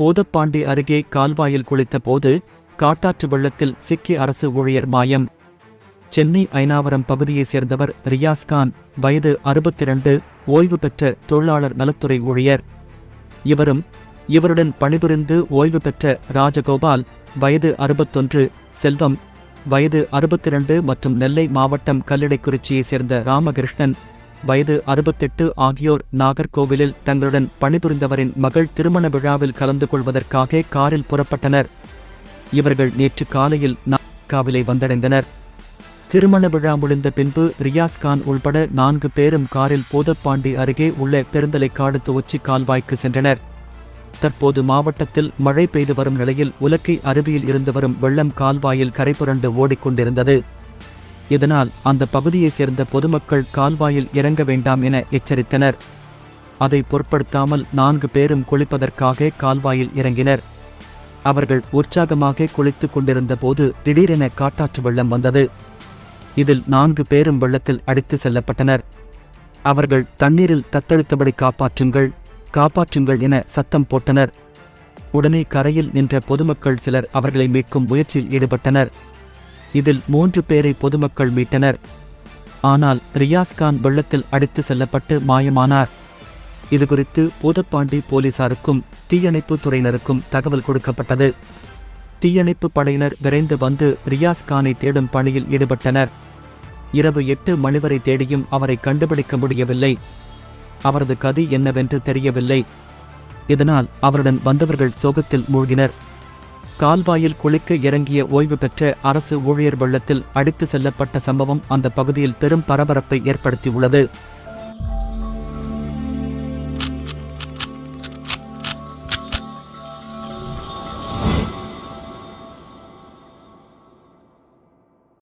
போதப்பாண்டி அருகே கால்வாயில் குளித்தபோது காட்டாற்று வெள்ளத்தில் சிக்கி அரசு ஊழியர் மாயம். சென்னை ஐனாவரம் பகுதியைச் சேர்ந்தவர் ரியாஸ்கான் வயது 62 ஓய்வு பெற்ற தொழிலாளர் நலத்துறை ஊழியர். இவரும் இவருடன் பணிபுரிந்து ஓய்வு பெற்ற ராஜகோபால் வயது 61 செல்வம் வயது 62 மற்றும் நெல்லை மாவட்டம் கல்லிடைக்குறிச்சியைச் சேர்ந்த ராமகிருஷ்ணன். வயது 68 ஆகியோர் நாகர்கோவிலில் தங்களுடன் பணிபுரிந்தவரின் மகள் திருமண விழாவில் கலந்து கொள்வதற்காக காரில் புறப்பட்டனர். இவர்கள் நேற்று காலையில் நாகாவிலை வந்தடைந்தனர். திருமண விழா முடிந்த பின்பு ரியாஸ் கான் உள்பட நான்கு பேரும் காரில் போதப்பாண்டி அருகே உள்ள பெருந்தலைக்காடு துவச்சி கால்வாய்க்கு சென்றனர். தற்போது மாவட்டத்தில் மழை பெய்து வரும் நிலையில் உலக்கை அருவியில் இருந்து வரும் வெள்ளம் கால்வாயில் கரைபுரண்டு ஓடிக்கொண்டிருந்தது. இதனால் அந்த பகுதியைச் சேர்ந்த பொதுமக்கள் கால்வாயில் இறங்க வேண்டாம் என எச்சரித்தனர். அதை பொருட்படுத்தாமல் நான்கு பேரும் குளிப்பதற்காக கால்வாயில் இறங்கினர். அவர்கள் உற்சாகமாக குளித்துக் கொண்டிருந்த போது திடீரென காட்டாற்று வெள்ளம் வந்தது. இதில் நான்கு பேரும் வெள்ளத்தில் அடித்து செல்லப்பட்டனர். அவர்கள் தண்ணீரில் தத்தளித்தபடி காப்பாற்றுங்கள் காப்பாற்றுங்கள் என சத்தம் போட்டனர். உடனே கரையில் நின்ற பொதுமக்கள் சிலர் அவர்களை மீட்கும் முயற்சியில் ஈடுபட்டனர். இதில் மூன்று பேரை பொதுமக்கள் மீட்டனர். ஆனால் ரியாஸ்கான் வெள்ளத்தில் அடித்து செல்லப்பட்டு மாயமானார். இதுகுறித்து பூதப்பாண்டி போலீசாருக்கும் தீயணைப்பு துறையினருக்கும் தகவல் கொடுக்கப்பட்டது. தீயணைப்பு படையினர் விரைந்து வந்து ரியாஸ்கானை தேடும் பணியில் ஈடுபட்டனர். இரவு எட்டு மணி வரை தேடியும் அவரை கண்டுபிடிக்க முடியவில்லை. அவரது கதி என்னவென்று தெரியவில்லை. இதனால் அவருடன் வந்தவர்கள் சோகத்தில் மூழ்கினர். கால்வாயில் குளிக்க இறங்கிய ஓய்வு பெற்ற அரசு ஊழியர் வெள்ளத்தில் அடித்து செல்லப்பட்ட சம்பவம் அந்த பகுதியில் பெரும் பரபரப்பை ஏற்படுத்தியுள்ளது.